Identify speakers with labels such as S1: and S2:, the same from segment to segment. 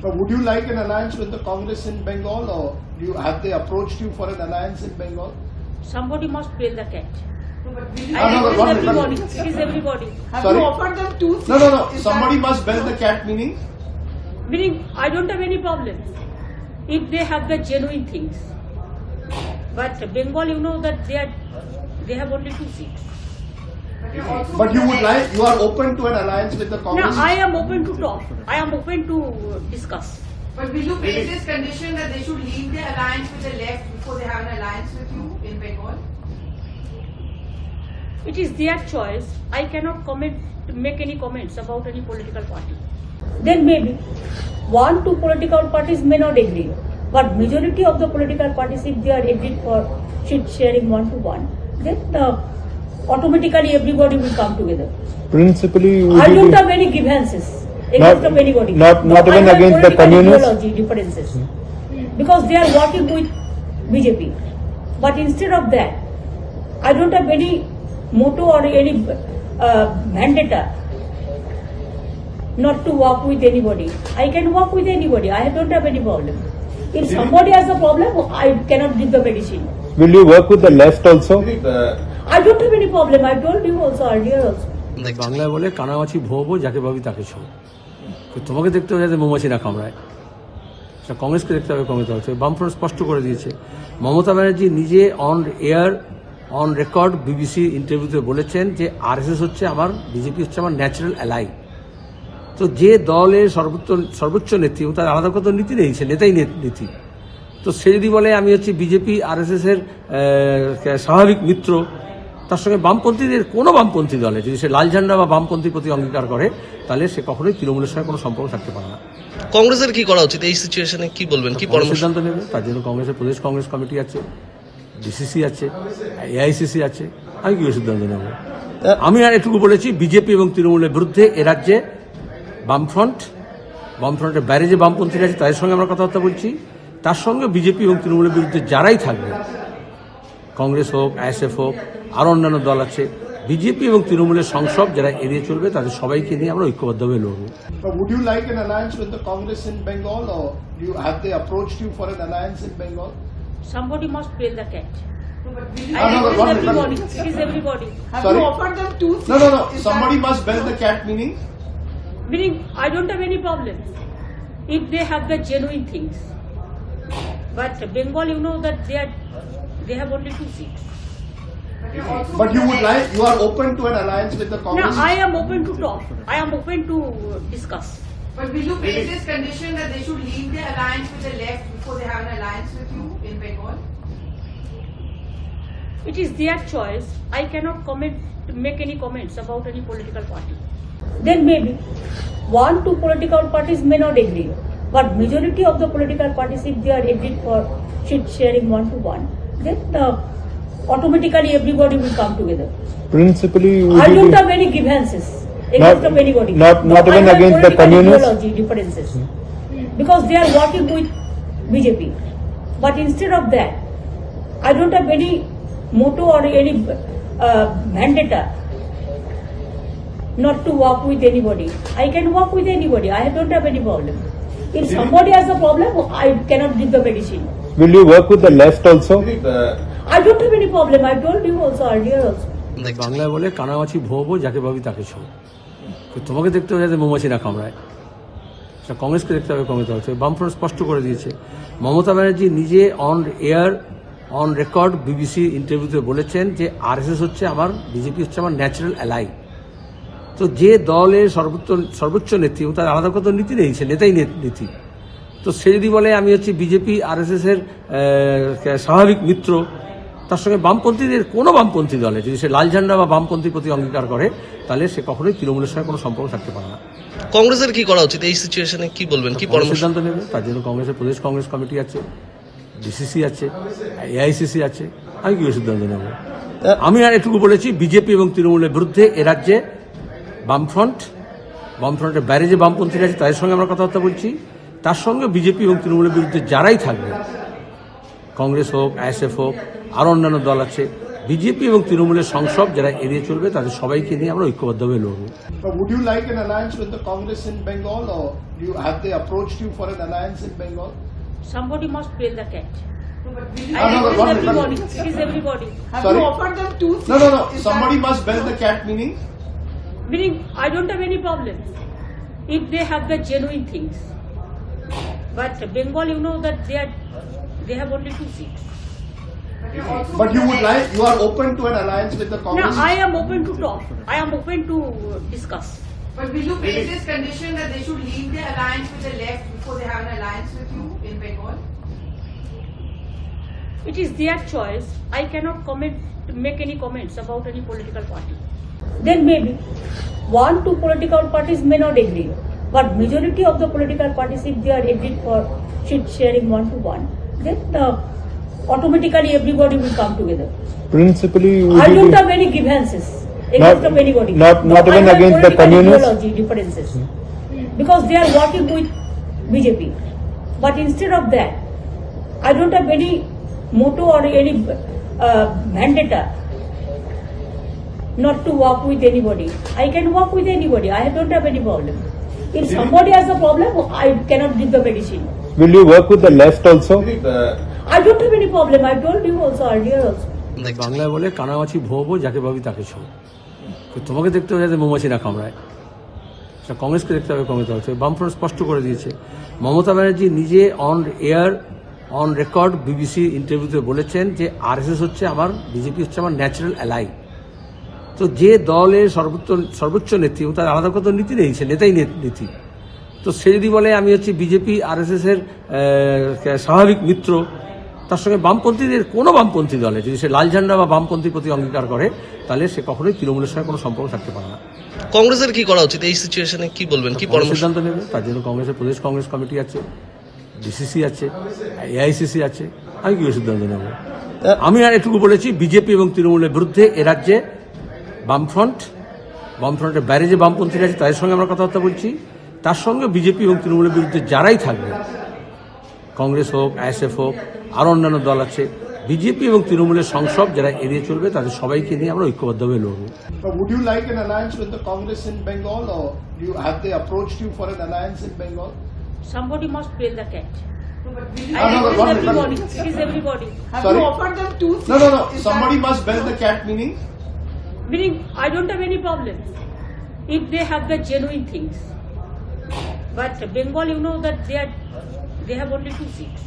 S1: But would you like an alliance with the Congress in Bengal or do you, have they approached you for an alliance in Bengal?
S2: Somebody must bail the cat.
S3: No, but will
S1: No, no, no,
S2: it is everybody.
S1: one.
S2: It is everybody.
S3: have
S1: Sorry?
S3: you offered them two seats?
S1: No, no, no.
S3: Is
S1: Somebody must bell the cat, meaning?
S2: Meaning, I don't have any problem if they have the genuine things. But Bengal, you know that they are, they have only two seats.
S3: But you're also
S1: But you
S3: with
S1: would like, you are open to an alliance with the
S2: Now,
S1: Congress?
S2: I am open to talk. I am open to discuss.
S3: But will you face this condition that they should leave their alliance with the left before they have an alliance with you in Bengal?
S2: It is their choice. I cannot comment, make any comments about any political party. Then maybe one, two political parties may not agree, but majority of the political parties, if they are agreed for seat sharing one to one, then uh, automatically everybody will come together.
S4: Principally, would
S2: I don't have any grievances against
S4: Not-
S2: anybody.
S4: not- not
S2: I
S4: even
S2: have
S4: against the
S2: political
S4: communists?
S2: ideology differences because they are working with BJP. But instead of that, I don't have any motto or any uh, vendetta not to work with anybody. I can work with anybody. I don't have any problem. If somebody has a problem, I cannot give the medicine.
S4: will you work with the left also?
S2: I don't have any problem. I told you also earlier also.
S5: বাংলায় বলে কানামাছি ভোঁবো যাকে পাবি তাকে ছো তো তোমাকে দেখতে হবে যাতে মৌমাছি না কামড়ায়। সেটা কংগ্রেসকে দেখতে হবে কংগ্রেস হচ্ছে বামফ্রন্ট স্পষ্ট করে দিয়েছে। মমতা ব্যানার্জি নিজে on air on record BBC ইন্টারভিউতে বলেছেন যে আরএসএস হচ্ছে আমার বিজেপি হচ্ছে আমার ন্যাচারাল অ্যালাই তো যে দলের সর্বোচ্চ সর্বোচ্চ নেত্রী এবং তার আলাদা কত নীতি নেই সে নেতাই নে- নীতি তো সে যদি বলে আমি হচ্ছি বিজেপি আরএসএস এর আহ, স্বাভাবিক মিত্র তার সঙ্গে বামপন্থীদের কোনো বামপন্থী দলে যদি সে লাল ঝান্ডা বা বামপন্থীর প্রতি অঙ্গীকার করে তাহলে সে কখনোই তৃণমূলের সঙ্গে কোনো সম্পর্ক থাকতে পারে না।
S6: কংগ্রেসের কি করা উচিত এই সিচুয়েশনে কি বলবেন? কি
S5: সিদ্ধান্ত নেবে? তার জন্য কংগ্রেসের প্রদেশ কংগ্রেস কমিটি আছে ডিসিসি আছে এআইসিসি আছে। আমি কি সিদ্ধান্ত নেব? আমি আর এটুকু বলেছি বিজেপি এবং তৃণমূলের বিরুদ্ধে এ রাজ্যে বামফ্রন্ট বামফ্রন্টের বাইরে যে বামপন্থীরা আছে তাদের সঙ্গে আমরা কথাবার্তা বলছি। তার সঙ্গে বিজেপি এবং তৃণমূলের বিরুদ্ধে যারাই থাকবে কংগ্রেস হোক আইএসএফ হোক আরও অন্যান্য দল আছে বিজেপি এবং তৃণমূলের সংসদ যারা এড়িয়ে চলবে তাদের সবাইকে নিয়ে আমরা ঐক্যবদ্ধভাবে লড়বো
S1: would you like an alliance with the Congress in Bengal or you, have they approached you for an alliance in Bengal?
S2: Somebody must bail the cat.
S3: No, but will
S1: No, no, no,
S2: everybody. It is everybody.
S3: have
S1: Sorry?
S3: you offered them two seats?
S1: No, no, no.
S3: Is
S1: Somebody
S3: that-
S1: must bell the cat, meaning?
S2: Meaning, I don't have any problem if they have the genuine things. But Bengal, you know that they are, they have only two seats.
S3: But you're also
S1: But
S3: with
S1: you
S3: the
S1: would like, you are open to an alliance with the
S2: Now,
S1: Congress?
S2: I am open to talk. I am open to discuss.
S3: But will you face this condition that they should leave their alliance with the left before they have an alliance with you in Bengal?
S2: It is their choice. I cannot comment, make any comments about any political party. Then maybe one, two political parties may not agree, but majority of the political parties, if they are agreed for seat sharing one to one, then uh, automatically everybody will come together.
S4: Principally, would
S2: I don't have any grievances against
S4: Not-
S2: anybody.
S4: not- not
S2: I
S4: even
S2: have
S4: against the
S2: political
S4: communists?
S2: ideology differences because they are working with BJP. But instead of that, I don't have any motto or any uh, vendetta not to work with anybody. I can work with anybody. I don't have any problem. If somebody has a problem, I cannot give the medicine.
S4: will you work with the left also?
S2: I don't have any problem. I told you also earlier also.
S5: বাংলায় বলে কানামাছি ভোঁবো যাকে পাবি তাকে ছো তোমাকে দেখতে হবে যাতে মৌমাছি না কামড়ায়। সেটা কংগ্রেসকে দেখতে হবে কংগ্রেস হচ্ছে বামফ্রন্ট স্পষ্ট করে দিয়েছে। মমতা ব্যানার্জি নিজে on air on record BBC ইন্টারভিউতে বলেছেন যে আরএসএস হচ্ছে আমার বিজেপি হচ্ছে আমার ন্যাচারাল অ্যালাই তো যে দলের সর্বোচ্চ সর্বোচ্চ নেত্রী এবং তার আলাদা কত নীতি নেই সে নেতাই নে- নীতি তো সে যদি বলে আমি হচ্ছি বিজেপি আরএসএস এর স্বাভাবিক মিত্র তার সঙ্গে বামপন্থীদের কোনো বামপন্থী দলে যদি সে লাল ঝান্ডা বা বামপন্থীর প্রতি অঙ্গীকার করে তাহলে সে কখনোই তৃণমূলের সঙ্গে কোনো সম্পর্ক থাকতে পারে না।
S6: কংগ্রেসের কি করা উচিত এই সিচুয়েশনে কি বলবেন? কি
S5: সিদ্ধান্ত নেবে? তার জন্য কংগ্রেসের প্রদেশ কংগ্রেস কমিটি আছে ডিসিসি আছে এআইসিসি আছে। আমি কি সিদ্ধান্ত নেব? আমি আর এটুকু বলেছি বিজেপি এবং তৃণমূলের বিরুদ্ধে এ রাজ্যে বামফ্রন্ট বামফ্রন্টের বাইরে যে বামপন্থীরা আছে তাদের সঙ্গে আমরা কথাবার্তা বলছি। তার সঙ্গে বিজেপি এবং তৃণমূলের বিরুদ্ধে যারাই থাকবে কংগ্রেস হোক আইএসএফ হোক আরও অন্যান্য দল আছে বিজেপি এবং তৃণমূলের সংসদ যারা এড়িয়ে চলবে তাদের সবাইকে নিয়ে আমরা
S2: ঐক্যবদ্ধ হয়ে লড়ব genuine
S3: things But
S2: Bengal, you know that they are, they have only two seats.
S3: But you're also
S1: But you
S3: with
S1: would like, you are open to an alliance with the
S2: Now,
S1: Congress?
S2: I am open to talk. I am open to discuss.
S3: But will you face this condition that they should leave their alliance with the left before they have an alliance with you in Bengal?
S2: It is their choice. I cannot comment, make any comments about any political party. Then maybe one, two political parties may not agree, but majority of the political parties, if they are agreed for seat sharing one to one, then uh, automatically everybody will come together.
S4: Principally,
S2: I don't have any grievances against
S4: Not-
S2: anybody.
S4: not- not
S2: I
S4: even against the communists?
S2: differences because they are working with BJP. But instead of that, I don't have any motto or any uh, vendetta not to work with anybody. I can work with anybody. I don't have any problem. If somebody has a problem, I cannot give the medicine.
S4: will you work with the left also?
S2: I don't have any problem. I told you also earlier also.
S5: বাংলায় বলে কানামাছি ভোবো যাকে ভাবি তাকে ছো তোমাকে দেখতে হবে যাতে মৌমাছি না কামড়ায় কংগ্রেসকে দেখতে হবে কংগ্রেস হচ্ছে বামফ্রন্ট স্পষ্ট করে দিয়েছে মমতা ব্যানার্জি নিজে on air on record BBC ইন্টারভিউতে বলেছেন যে আরএসএস হচ্ছে আমার বিজেপি হচ্ছে আমার ন্যাচারাল অ্যালাই তো যে দলের সর্বোচ্চ সর্বোচ্চ নেত্রী এবং তার আলাদা কত নীতি নেই সে নেতাই নীতি তো সে যদি বলে আমি হচ্ছি বিজেপি আর এস এর স্বাভাবিক মিত্র তার সঙ্গে বামপন্থীদের কোনো বামপন্থী দলে যদি সে লাল ঝান্ডা বা বামপন্থীর প্রতি অঙ্গীকার করে তাহলে সে কখনোই তৃণমূলের সঙ্গে কোনো সম্পর্ক থাকতে পারে না।
S6: কংগ্রেসের কি করা উচিত এই সিচুয়েশনে কি বলবেন? কি
S5: সিদ্ধান্ত নেবে? তার জন্য কংগ্রেসের প্রদেশ কংগ্রেস কমিটি আছে ডিসিসি আছে এআইসিসি আছে। আমি কি সিদ্ধান্ত নেব? আমি আর এটুকু বলেছি বিজেপি এবং তৃণমূলের বিরুদ্ধে এ রাজ্যে বামফ্রন্ট বামফ্রন্টের বাইরে যে বামপন্থীরা আছে তাদের সঙ্গে আমরা কথাবার্তা বলছি তার সঙ্গে বিজেপি এবং তৃণমূলের বিরুদ্ধে যারাই থাকবে কংগ্রেস হোক আইএসএফ হোক আরও অন্যান্য দল আছে বিজেপি এবং তৃণমূলের সংসব যারা এড়িয়ে চলবে তাদের সবাইকে নিয়ে আমরা ঐক্যবদ্ধভাবে লড়বো
S1: But would you like an alliance with the Congress in Bengal or you, have they approached you for an alliance in Bengal?
S2: Somebody must bail the cat.
S3: No, but will
S1: Ah, no, no, one
S2: everybody. It is everybody.
S3: have
S1: Sorry.
S3: you offered them two seats?
S1: No, no, no. Somebody must bell the cat, meaning?
S2: Meaning, I don't have any problem if they have the genuine things. But Bengal, you know that they are, they have only two seats.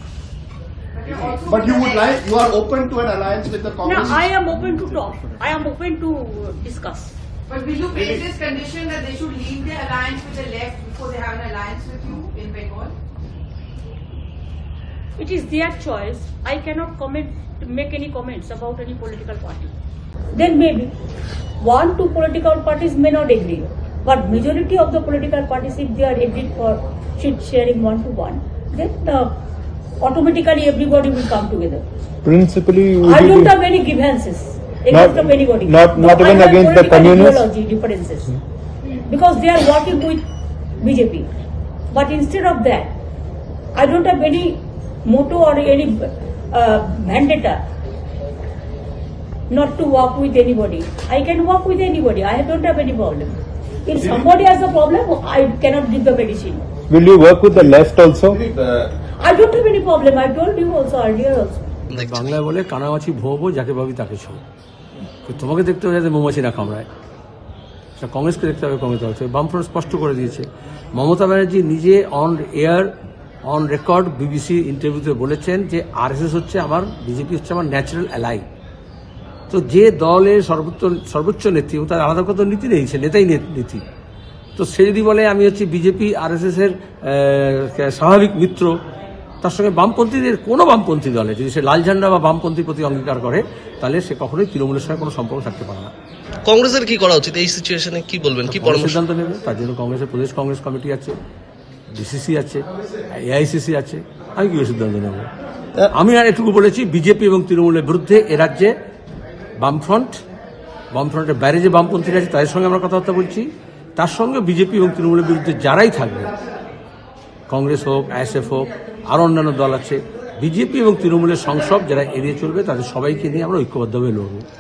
S3: But you're also
S1: But
S3: with
S1: you
S3: the
S1: would like, you are open to an alliance with the
S2: Now,
S1: Congress?
S2: I am open to talk. I am open to discuss.
S3: But will you face this condition that they should leave their alliance with the left before they have an alliance with you in Bengal?
S2: It is their choice. I cannot comment, make any comments about any political party. Then maybe one, two political parties may not agree, but majority of the political parties, if they are agreed for seat sharing one to one, then uh, automatically everybody will come together.
S4: Principally,
S2: I don't have any grievances against
S4: Not-
S2: of anybody.
S4: not- not
S2: I
S4: even against the communists?
S2: differences because they are working with BJP. But instead of that, I don't have any motto or any uh, vendetta not to work with anybody. I can work with anybody. I don't have any problem. If somebody has a problem, I cannot give the medicine.
S4: will you work with the left also?
S2: I don't have any problem. I told you also earlier also.
S5: বাংলায় বলে কানামাছি ভোবো যাকে ভাবি তাকে ছো তোমাকে দেখতে হবে যাতে মৌমাছি না কামড়ায় কংগ্রেসকে দেখতে হবে কংগ্রেস হচ্ছে বামফ্রন্ট স্পষ্ট করে দিয়েছে মমতা ব্যানার্জি নিজে on air on record BBC ইন্টারভিউতে বলেছেন যে আরএসএস হচ্ছে আমার বিজেপি হচ্ছে আমার ন্যাচারাল অ্যালাই তো যে দলের সর্বোচ্চ সর্বোচ্চ নেত্রী এবং তার আলাদা কত নীতি নেই সে নেতাই নীতি তো সে যদি বলে আমি হচ্ছি বিজেপি আর এস এর স্বাভাবিক মিত্র তার সঙ্গে বামপন্থীদের কোনো বামপন্থী দলে যদি সে লাল ঝান্ডা বা বামপন্থীর প্রতি অঙ্গীকার করে তাহলে সে কখনোই তৃণমূলের সঙ্গে কোনো সম্পর্ক থাকতে পারে না।
S6: কংগ্রেসের কি করা উচিত এই সিচুয়েশনে কি বলবেন? কি
S5: সিদ্ধান্ত নেবে? তার জন্য কংগ্রেসের প্রদেশ কংগ্রেস কমিটি আছে ডিসিসি আছে এআইসিসি আছে। আমি কি সিদ্ধান্ত নেব? আমি আর এটুকু বলেছি বিজেপি এবং তৃণমূলের বিরুদ্ধে এ রাজ্যে বামফ্রন্ট, বামফ্রন্টের বাইরে যে বামপন্থীরা আছে, তাদের সঙ্গে আমরা কথাবার্তা বলছি। তার সঙ্গে বিজেপি এবং তৃণমূলের বিরুদ্ধে যারাই থাকবে, কংগ্রেস হোক, আইএসএফ হোক, আরও অন্যান্য দল আছে, বিজেপি এবং তৃণমূলের সংসদ যারা এড়িয়ে চলবে, তাদের সবাইকে নিয়ে আমরা ঐক্যবদ্ধভাবে লড়বো।